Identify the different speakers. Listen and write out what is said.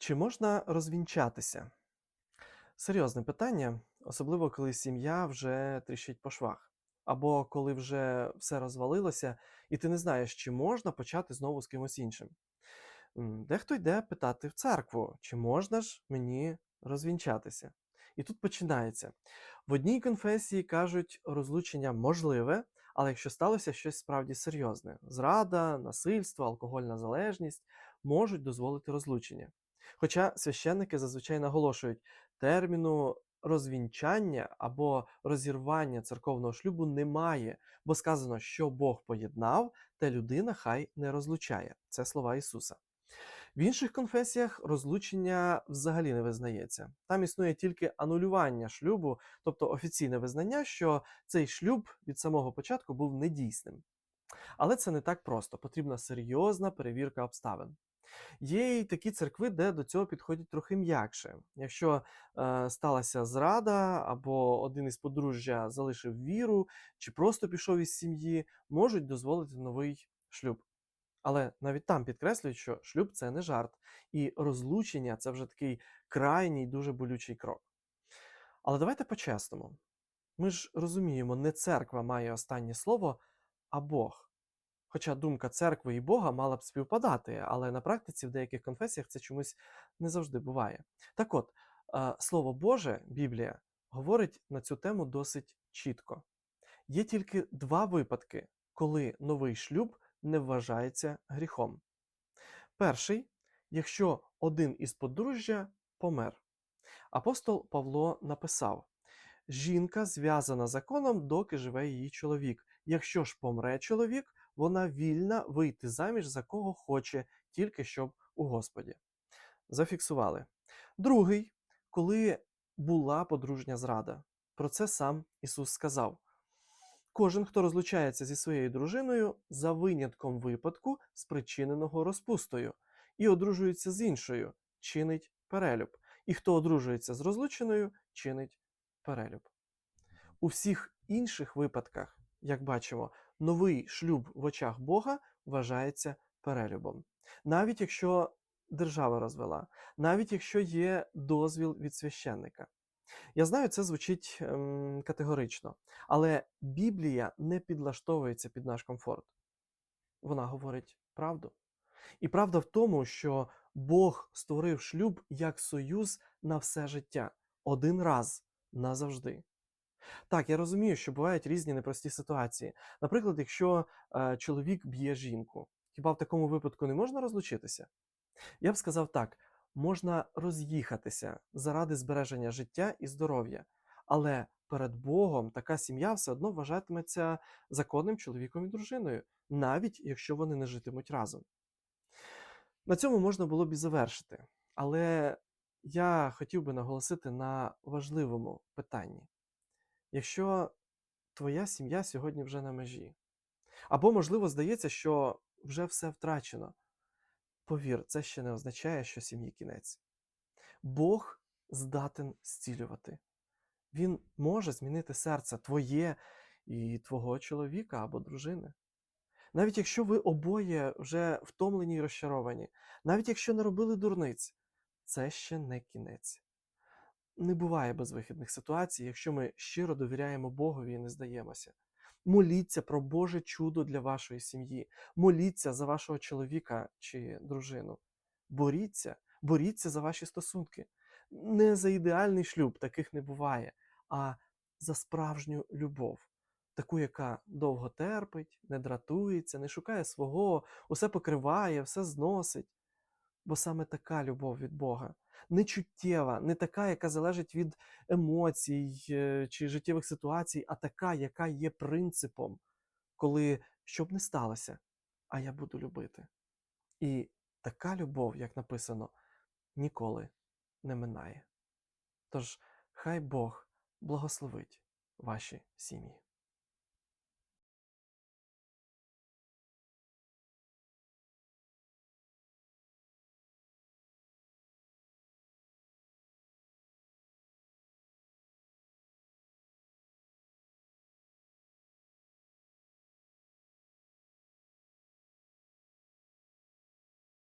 Speaker 1: Чи можна розвінчатися? Серйозне питання, особливо коли сім'я вже тріщить по швах, або коли вже все розвалилося, і ти не знаєш, чи можна почати знову з кимось іншим. Дехто йде питати в церкву, чи можна ж мені розвінчатися. І тут починається. В одній конфесії кажуть, розлучення можливе, але якщо сталося щось справді серйозне: зрада, насильство, алкогольна залежність можуть дозволити розлучення. Хоча священники зазвичай наголошують, терміну розвінчання або розірвання церковного шлюбу немає, бо сказано, що Бог поєднав, те людина хай не розлучає. Це слова Ісуса. В інших конфесіях розлучення взагалі не визнається. Там існує тільки анулювання шлюбу, тобто офіційне визнання, що цей шлюб від самого початку був недійсним. Але це не так просто, потрібна серйозна перевірка обставин. Є й такі церкви, де до цього підходять трохи м'якше. Якщо е, сталася зрада, або один із подружжя залишив віру, чи просто пішов із сім'ї, можуть дозволити новий шлюб. Але навіть там підкреслюють, що шлюб це не жарт, і розлучення це вже такий крайній дуже болючий крок. Але давайте по-чесному. Ми ж розуміємо, не церква має останнє слово, а Бог. Хоча думка церкви і Бога мала б співпадати, але на практиці в деяких конфесіях це чомусь не завжди буває. Так от, е, Слово Боже, Біблія, говорить на цю тему досить чітко. Є тільки два випадки, коли новий шлюб не вважається гріхом. Перший, якщо один із подружжя помер. Апостол Павло написав: Жінка зв'язана законом, доки живе її чоловік. Якщо ж помре чоловік, вона вільна вийти заміж за кого хоче, тільки щоб у Господі. Зафіксували. Другий, коли була подружня зрада. Про це сам Ісус сказав. Кожен, хто розлучається зі своєю дружиною, за винятком випадку, спричиненого розпустою, і одружується з іншою, чинить перелюб. І хто одружується з розлученою, чинить перелюб. У всіх інших випадках, як бачимо, новий шлюб в очах Бога вважається перелюбом. Навіть якщо держава розвела, навіть якщо є дозвіл від священника. Я знаю, це звучить ем, категорично, але Біблія не підлаштовується під наш комфорт. Вона говорить правду. І правда в тому, що Бог створив шлюб як союз на все життя, один раз назавжди. Так, я розумію, що бувають різні непрості ситуації. Наприклад, якщо е, чоловік б'є жінку, хіба в такому випадку не можна розлучитися? Я б сказав так: можна роз'їхатися заради збереження життя і здоров'я, але перед Богом така сім'я все одно вважатиметься законним чоловіком і дружиною, навіть якщо вони не житимуть разом. На цьому можна було б і завершити, але я хотів би наголосити на важливому питанні. Якщо твоя сім'я сьогодні вже на межі, або, можливо, здається, що вже все втрачено, повір, це ще не означає, що сім'ї кінець. Бог здатен зцілювати. Він може змінити серце твоє і твого чоловіка або дружини. Навіть якщо ви обоє вже втомлені і розчаровані, навіть якщо не робили дурниць, це ще не кінець. Не буває безвихідних ситуацій, якщо ми щиро довіряємо Богові і не здаємося. Моліться про Боже чудо для вашої сім'ї, моліться за вашого чоловіка чи дружину. Боріться, боріться за ваші стосунки. Не за ідеальний шлюб, таких не буває, а за справжню любов, таку, яка довго терпить, не дратується, не шукає свого, усе покриває, все зносить. Бо саме така любов від Бога, не чуттєва, не така, яка залежить від емоцій е, чи життєвих ситуацій, а така, яка є принципом, коли що б не сталося, а я буду любити. І така любов, як написано, ніколи не минає. Тож хай Бог благословить ваші сім'ї.